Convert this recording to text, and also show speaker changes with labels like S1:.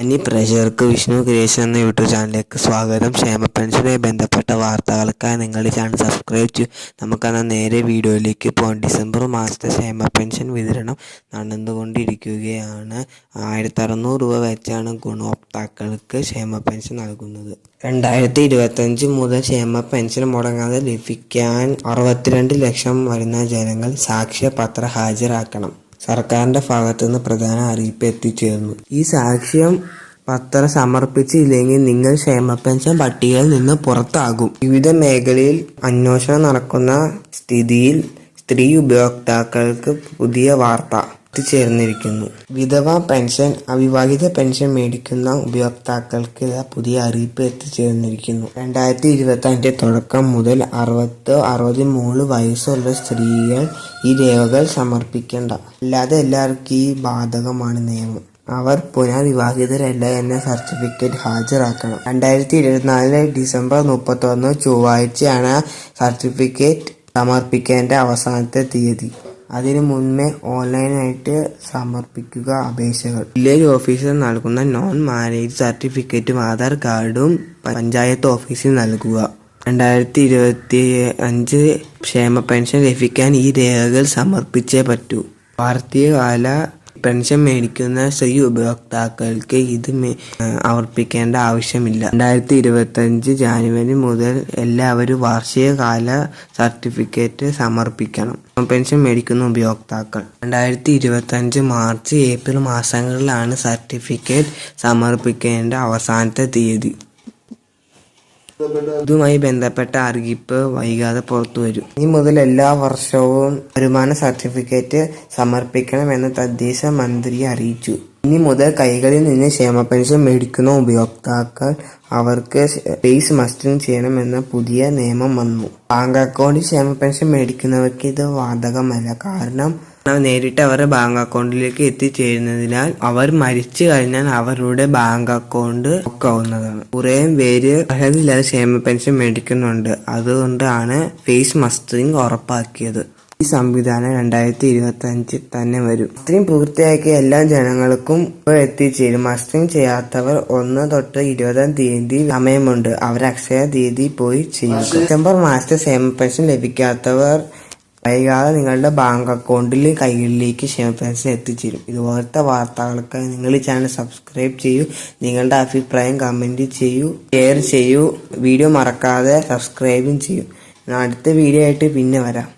S1: അന്യ പ്രേക്ഷകർക്ക് വിഷ്ണു ക്രിയേഷൻ എന്ന യൂട്യൂബ് ചാനലിലേക്ക് സ്വാഗതം. ക്ഷേമ പെൻഷനുമായി ബന്ധപ്പെട്ട വാർത്തകൾക്കായി നിങ്ങൾ ഈ ചാനൽ സബ്സ്ക്രൈബ് ചെയ്യൂ. നമുക്കെന്നാൽ നേരെ വീഡിയോയിലേക്ക് പോകാം. ഡിസംബർ മാസത്തെ ക്ഷേമ പെൻഷൻ വിതരണം നടന്നുകൊണ്ടിരിക്കുകയാണ്. ആയിരത്തി അറുന്നൂറ് രൂപ വെച്ചാണ് ഗുണഭോക്താക്കൾക്ക് ക്ഷേമ പെൻഷൻ നൽകുന്നത്. രണ്ടായിരത്തി ഇരുപത്തഞ്ച് മുതൽ ക്ഷേമ പെൻഷൻ മുടങ്ങാതെ ലഭിക്കാൻ അറുപത്തിരണ്ട് ലക്ഷം വരുന്ന ജനങ്ങൾ സാക്ഷ്യപത്രം ഹാജരാക്കണം. സർക്കാരിന്റെ ഭാഗത്തുനിന്ന് പ്രധാന അറിയിപ്പ് എത്തിച്ചേർന്നു. ഈ സാക്ഷ്യം പത്രം സമർപ്പിച്ചില്ലെങ്കിൽ നിങ്ങൾ ക്ഷേമ പെൻഷൻ പട്ടികയിൽ നിന്ന് പുറത്താകും. വിവിധ മേഖലയിൽ അന്വേഷണം നടക്കുന്ന സ്ഥിതിയിൽ സ്ത്രീ ഉപയോക്താക്കൾക്ക് പുതിയ വാർത്ത. എത്തിച്ചേർന്നിരിക്കുന്നു വിധവ പെൻഷൻ അവിവാഹിത പെൻഷൻ മേടിക്കുന്ന ഉപയോക്താക്കൾക്ക് പുതിയ അറിയിപ്പ് എത്തിച്ചേർന്നിരിക്കുന്നു. രണ്ടായിരത്തി ഇരുപത്തി അഞ്ചിന്റെ തുടക്കം മുതൽ അറുപത്തോ അറുപത്തി മൂന്ന് വയസ്സുള്ള സ്ത്രീകൾ ഈ രേഖകൾ സമർപ്പിക്കേണ്ട. അല്ലാതെ എല്ലാവർക്കും ഈ ബാധകമാണ് നിയമം. അവർ പുനർവിവാഹിതരല്ല എന്ന സർട്ടിഫിക്കറ്റ് ഹാജരാക്കണം. രണ്ടായിരത്തി ഇരുപത്തിനാല് ഡിസംബർ മുപ്പത്തൊന്ന് ചൊവ്വാഴ്ചയാണ് സർട്ടിഫിക്കറ്റ് സമർപ്പിക്കേണ്ട അവസാനത്തെ തീയതി. അതിനു മുൻപേ ഓൺലൈനായിട്ട് സമർപ്പിക്കുക അപേക്ഷകൾ. വില്ലേജ് ഓഫീസർ നൽകുന്ന നോൺ മാരേജ് സർട്ടിഫിക്കറ്റും ആധാർ കാർഡും പഞ്ചായത്ത് ഓഫീസിൽ നൽകുക. രണ്ടായിരത്തി ഇരുപത്തി അഞ്ച് ക്ഷേമ പെൻഷൻ ലഭിക്കാൻ ഈ രേഖകൾ സമർപ്പിച്ചേ പറ്റൂ. വാർഷികകാല പെൻഷൻ മേടിക്കുന്ന സ്ത്രീ ഉപഭോക്താക്കൾക്ക് ഇത് അവർപ്പിക്കേണ്ട ആവശ്യമില്ല. രണ്ടായിരത്തി ഇരുപത്തഞ്ച് ജാനുവരി മുതൽ എല്ലാവരും വാർഷികകാല സർട്ടിഫിക്കറ്റ് സമർപ്പിക്കണം. പെൻഷൻ മേടിക്കുന്ന ഉപയോക്താക്കൾ രണ്ടായിരത്തി ഇരുപത്തഞ്ച് മാർച്ച് ഏപ്രിൽ മാസങ്ങളിലാണ് സർട്ടിഫിക്കറ്റ് സമർപ്പിക്കേണ്ട അവസാനത്തെ തീയതി. ഇതുമായി ബന്ധപ്പെട്ട അറിയിപ്പ് വൈകാതെ പുറത്തു വരും. ഇനി മുതൽ എല്ലാ വർഷവും വരുമാന സർട്ടിഫിക്കറ്റ് സമർപ്പിക്കണമെന്ന് തദ്ദേശ മന്ത്രി അറിയിച്ചു. ഇനി മുതൽ കൈകളിൽ നിന്ന് ക്ഷേമ പെൻഷൻ മേടിക്കുന്ന ഉപയോക്താക്കൾ അവർക്ക് ഫേസ് മസ്റ്റിംഗ് ചെയ്യണമെന്ന പുതിയ നിയമം വന്നു. ബാങ്ക് അക്കൗണ്ടിൽ ക്ഷേമ പെൻഷൻ മേടിക്കുന്നവർക്ക് ഇത് ബാധകമല്ല. കാരണം നേരിട്ട് അവരുടെ ബാങ്ക് അക്കൗണ്ടിലേക്ക് എത്തിച്ചേരുന്നതിനാൽ അവർ മരിച്ചു കഴിഞ്ഞാൽ അവരുടെ ബാങ്ക് അക്കൗണ്ട് ഒക്കാവുന്നതാണ് കുറേ പേര് അർഹതയില്ലാതെ ക്ഷേമ പെൻഷൻ മേടിക്കുന്നുണ്ട്. അതുകൊണ്ടാണ് ഫേസ് മസ്റ്ററിംഗ് ഉറപ്പാക്കിയത്. ഈ സംവിധാനം രണ്ടായിരത്തി ഇരുപത്തി അഞ്ചിൽ തന്നെ വരും. മസ്റ്ററിംഗ് പൂർത്തിയാക്കിയ എല്ലാ ജനങ്ങൾക്കും എത്തിച്ചേരും. മസ്റ്ററിംഗ് ചെയ്യാത്തവർ ഒന്ന് തൊട്ട് ഇരുപതാം തീയതി സമയമുണ്ട്. അവർ അക്ഷയ തീയതി പോയി ചെയ്യും. ഡിസംബർ മാസത്തെ ക്ഷേമ പെൻഷൻ ലഭിക്കാത്തവർ വൈകാതെ നിങ്ങളുടെ ബാങ്ക് അക്കൗണ്ടിൽ കൈകളിലേക്ക് ക്ഷേമ പെൻഷൻ എത്തിച്ചേരും. ഇതുപോലത്തെ വാർത്തകൾക്കായി നിങ്ങൾ ചാനൽ സബ്സ്ക്രൈബ് ചെയ്യൂ നിങ്ങളുടെ അഭിപ്രായം കമന്റ് ചെയ്യൂ ഷെയർ ചെയ്യൂ വീഡിയോ മറക്കാതെ സബ്സ്ക്രൈബും ചെയ്യൂ. അടുത്ത വീഡിയോ ആയിട്ട് പിന്നെ വരാം.